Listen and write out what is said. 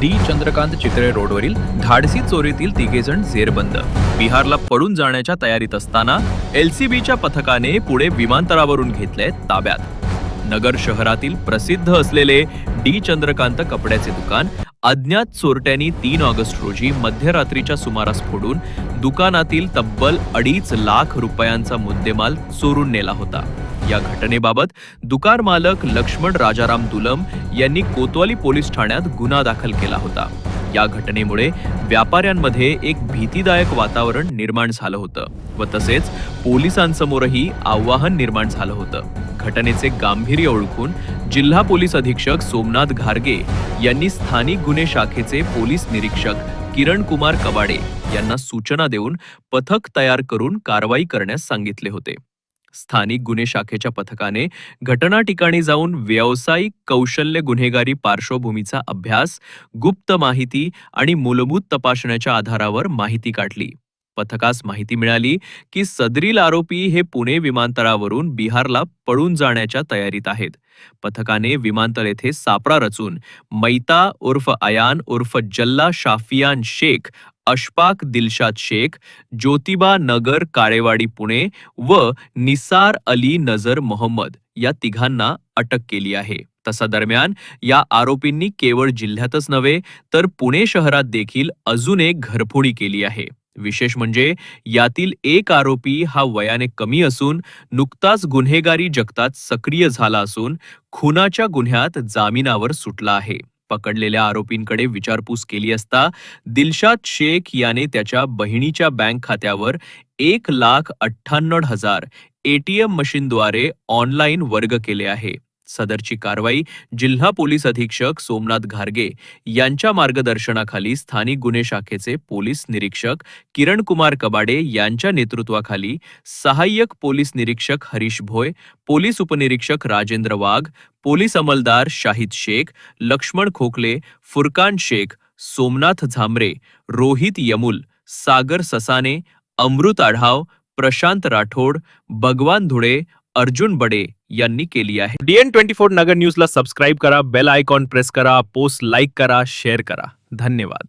D. Chandrakant चित्रे रोडवरील धाडसी चोरीतील तिघेजण झेरबंद बिहारला पळून जाण्याच्या तयारीत असताना एलसीबीच्या पथकाने पुढे विमानतळावरून घेतले ताब्यात. नगर शहरातील प्रसिद्ध असलेले डी. चंद्रकांत कपड्याचे दुकान अज्ञात चोरट्यांनी तीन ऑगस्ट रोजी मध्यरात्रीच्या सुमारास फोडून दुकानातील तब्बल अडीच लाख रुपयांचा मुद्देमाल चोरून नेला होता. या घटनेबाबत दुकान मालक लक्ष्मण राजाराम दुलम यांनी कोतवाली पोलीस ठाण्यात गुन्हा दाखल केला होता. या घटनेमुळे व्यापाऱ्यांमध्ये एक भीतीदायक वातावरण निर्माण झालं होतं व तसेच पोलिसांसमोरही आव्हान निर्माण झालं होतं. घटनेचे गांभीर्य ओळखून जिल्हा पोलीस अधीक्षक सोमनाथ घारगे यांनी स्थानिक गुन्हे शाखेचे पोलीस निरीक्षक किरण कुमार कबाडे यांना सूचना देऊन पथक तयार करून कारवाई करण्यास सांगितले होते. स्थानिक गुन्हे शाखेच्या पथकाने घटना ठिकाणी जाऊन व्यावसायिक कौशल्य गुन्हेगारी पार्श्वभूमीचा अभ्यास गुप्त माहिती आणि मूलभूत तपासण्याच्या आधारावर माहिती काढली. पथकास माहिती मिळाली की सदरील आरोपी हे पुणे विमानतळावरून बिहारला पळून जाण्याच्या तयारीत आहेत. पथकाने विमानतळ येथे सापळा रचून मैता उर्फ अयान उर्फ जल्ला शाफियान शेख अशफाक दिलशाद शेख ज्योतिबा नगर काळेवाडी पुणे व निसार अली नजर मोहम्मद या तिघांना अटक केली आहे. तसा दरम्यान या आरोपींनी केवळ जिल्ह्यातच नव्हे तर पुणे शहरात देखील अजून एक घरफोडी केली आहे. विशेष म्हणजे यातील एक आरोपी हा वयाने कमी असून नुकताच गुन्हेगारी जगतात सक्रिय झाला असून खुनाच्या गुन्ह्यात जामिनावर सुटला आहे. पकडलेल्या आरोपींकडे विचारपूस केली असता दिलशाद शेख याने त्याच्या बहिणीच्या बँक खात्यावर एक लाख अठ्ठ्याण्णव हजार एटीएम मशीनद्वारे ऑनलाईन वर्ग केले आहे. सदरची कारवाई जिल्हा पोलीस अधीक्षक सोमनाथ घारगे यांच्या मार्गदर्शनाखाली स्थानिक गुन्हे शाखेचे पोलीस निरीक्षक किरण कुमार कबाडे यांच्या नेतृत्वाखाली सहाय्यक पोलीस निरीक्षक हरीश भोय पोलीस उपनिरीक्षक राजेंद्र वाघ पोलीस अंमलदार शाहिद शेख लक्ष्मण खोकले फुरकान शेख सोमनाथ झांबरे रोहित यमुल सागर ससाने अमृत आढाव प्रशांत राठोड भगवान धुळे अर्जुन बडे यांनी केली आहे. डीएन ट्वेंटी फोर नगर न्यूजला सबस्क्राईब करा बेल आयकॉन प्रेस करा पोस्ट लाईक करा शेअर करा. धन्यवाद.